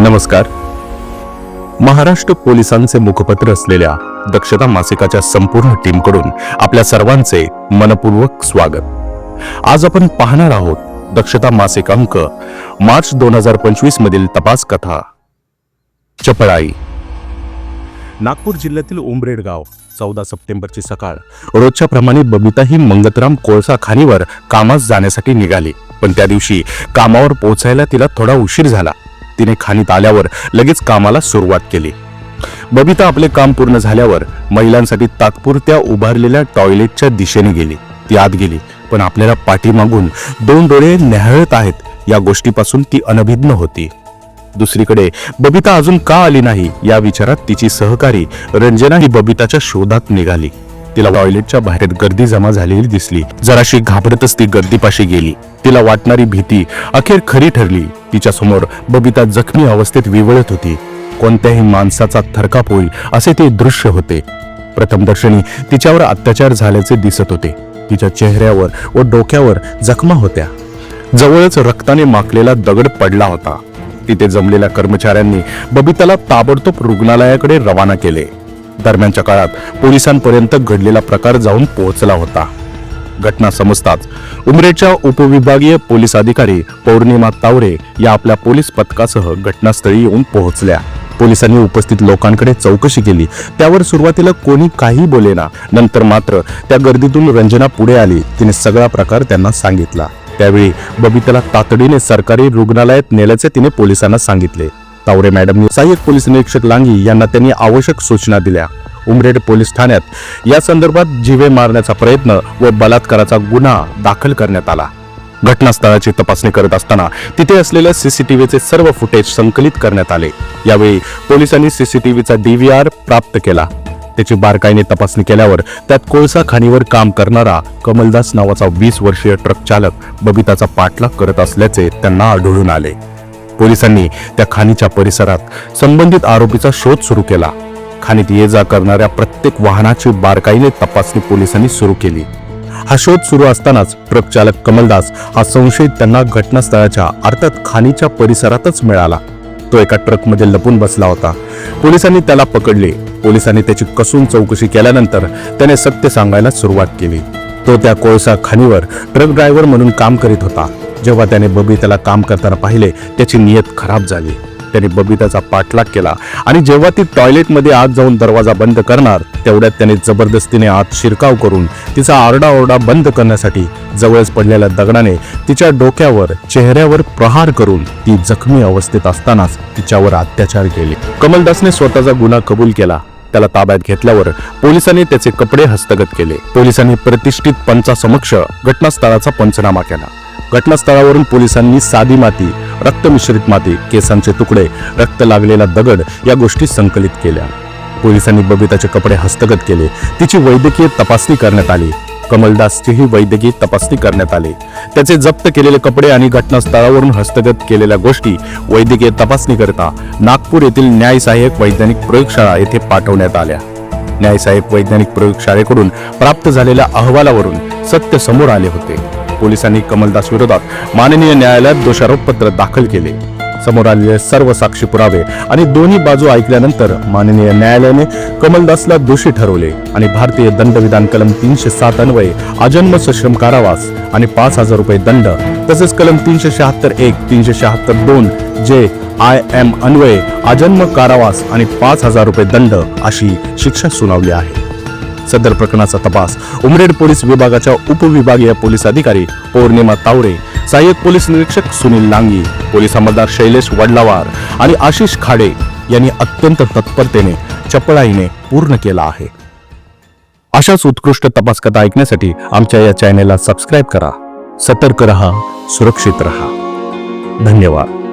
नमस्कार. महाराष्ट्र पोलिसांचे मुखपत्र असलेल्या दक्षता मासिकाच्या संपूर्ण टीमकडून आपल्या सर्वांचे मनपूर्वक स्वागत. आज आपण पाहणार आहोत दक्षता मासिक अंक मार्च दोन हजार पंचवीस मधील तपास कथा. चपळाई. नागपूर जिल्ह्यातील उमरेड गाव चौदा सप्टेंबरची सकाळ. रोजच्या प्रमाणे बबिता ही मंगतराम कोळसा खाणीवर कामास जाण्यासाठी निघाली. पण त्या दिवशी कामावर पोहोचायला तिला थोडा उशीर झाला. तिने खाणीत आल्यावर लगेच कामाला सुरुवात केली. बबिता आपले काम पूर्ण झाल्यावर महिलांसाठी तात्पुरत्या उभारलेल्या टॉयलेटच्या दिशेने गेली. ती आत गेली पण आपल्याला पाठीमागून दोन डोळे न्याहळत आहेत या गोष्टीपासून ती अनभिज्ञ होती. दुसरीकडे बबिता अजून का आली नाही या विचारात तिची सहकारी रंजना ही बबिताच्या शोधात निघाली. तिला टॉयलेटच्या बाहेर गर्दी जमा झालेली दिसली. जराशी घाबरतच ती गर्दीपाशी गेली. तिला वाटणारी भीती अखेर खरी ठरली. तिच्या समोर बबिता जखमी अवस्थेत विवळत होती. कोणत्याही माणसाचा थरकाप होईल असे ते दृश्य होते. प्रथमदर्शनी तिच्यावर अत्याचार झाल्याचे दिसत होते. तिच्या चेहऱ्यावर व डोक्यावर जखमा होत्या. जवळच रक्ताने माखलेला दगड पडला होता. तिथे जमलेल्या कर्मचाऱ्यांनी बबिताला ताबडतोब रुग्णालयाकडे रवाना केले. दरम्यानच्या काळात पोलिसांपर्यंत घडलेला प्रकार जाऊन पोहोचला होता. घटना समजताच उमरेच्या उपविभागीय पोलीस अधिकारी पौर्णिमा तावरे या आपल्या पोलीस पथकासह घटनास्थळी येऊन पोहोचल्या. पोलिसांनी उपस्थित लोकांकडे चौकशी केली. त्यावर सुरुवातीला कोणी काही बोलेना नंतर मात्र त्या गर्दीतून रंजना पुढे आली. तिने सगळा प्रकार त्यांना सांगितला. त्यावेळी बबिताला तातडीने सरकारी रुग्णालयात नेल्याचे तिने पोलिसांना सांगितले. तावरे मॅडमनी सहाय्यक पोलीस निरीक्षक लांगी यांना त्यांनी आवश्यक सूचना दिल्या. उमरेड पोलीस ठाण्यात या संदर्भात जीवे मारण्याचा प्रयत्न व बलात्काराचा गुन्हा दाखल करण्यात आला. घटनास्थळाची तपासणी करत असताना तिथे असलेल्या सीसीटीव्हीचे सर्व फुटेज संकलित करण्यात आले. यावेळी पोलिसांनी सीसीटीव्हीचा डीव्हीआर प्राप्त केला. त्याची बारकाईने तपासणी केल्यावर त्यात कोळसा खाणीवर काम करणारा कमलदास नावाचा वीस वर्षीय ट्रक चालक बबिताचा पाठलाग करत असल्याचे त्यांना आढळून आले. पोलिसांनी त्या खाणीच्या परिसरात संबंधित आरोपीचा शोध सुरू केला. खाणीत ये जा करणाऱ्या प्रत्येक वाहनाची बारकाईने तपासणी पोलिसांनी सुरू केली. हा शोध सुरू असतानाच ट्रक चालक कमलदास हा संशयित त्यांना घटनास्थळाच्या अर्थात खाणीच्या परिसरातच मिळाला. तो एका ट्रकमध्ये लपून बसला होता. पोलिसांनी त्याला पकडले. पोलिसांनी त्याची कसून चौकशी केल्यानंतर त्याने सत्य सांगायला सुरुवात केली. तो त्या कोळसा खाणीवर ट्रक ड्रायव्हर म्हणून काम करीत होता. जेव्हा त्याने बबिताला काम करताना पाहिले त्याची नियत खराब झाली. त्याने बबिताचा पाठलाग केला. आणि जेव्हा ती टॉयलेटमध्ये आत जाऊन दरवाजा बंद करणार तेवढ्यात त्याने जबरदस्तीने आत शिरकाव करून तिचा आरडाओरडा बंद करण्यासाठी जवळच पडलेल्या दगडाने तिच्या डोक्यावर चेहऱ्यावर प्रहार करून ती जखमी अवस्थेत असतानाच तिच्यावर अत्याचार केले. कमलदासने स्वतःचा गुन्हा कबूल केला. त्याला ताब्यात घेतल्यावर पोलिसांनी त्याचे कपडे हस्तगत केले. पोलिसांनी प्रतिष्ठित पंचासमक्ष घटनास्थळाचा पंचनामा केला. घटनास्थळावरून पोलिसांनी साधी माती रक्तमिश्रित माती केसांचे तुकडे रक्त लागलेला दगड या गोष्टी संकलित केल्या. पोलिसांनी बबिताचे कपडे हस्तगत केले. तिची वैद्यकीय तपासणी करण्यात आली. कमलदासचीही वैद्यकीय तपासणी करण्यात आली. त्याचे जप्त केलेले कपडे आणि घटनास्थळावरून हस्तगत केलेल्या गोष्टी वैद्यकीय तपासणी करता नागपूर येथील न्याय सहाय्यक वैज्ञानिक प्रयोगशाळा येथे पाठवण्यात आल्या. न्याय वैज्ञानिक प्रयोगशाळेकडून प्राप्त झालेल्या अहवालावरून सत्य समोर आले होते. पोलिसांनी कमलदास विरोधात माननीय न्यायालयात दोषारोपपत्र दाखल केले. समोर आलेले सर्व साक्षी पुरावे आणि दोन्ही बाजू ऐकल्यानंतर माननीय न्यायालयाने कमलदासला दोषी ठरवले आणि भारतीय दंडविधान कलम तीनशे सात अन्वये अजन्म सश्रम कारावास आणि पाच हजार रुपये दंड तसेच कलम तीनशे शहात्तर एक तीनशे शहात्तर दोन जे आय एम अन्वये अजन्म कारावास आणि पाच हजार रुपये दंड अशी शिक्षा सुनावली आहे. सदर प्रकरणाचा तपास. उमरेड पोलीस विभागाच्या उपविभागीय पोलीस अधिकारी पौर्णिमा तावरे सहाय्यक पोलीस निरीक्षक सुनील लांगी पोलीस अंमलदार शैलेश वडलावार आणि आशिष खाडे यांनी अत्यंत तत्परतेने चपळाईने पूर्ण केला आहे. अशाच उत्कृष्ट तपास कथा ऐकण्यासाठी आमच्या या चॅनेलला सबस्क्राईब करा. सतर्क रहा सुरक्षित रहा. धन्यवाद.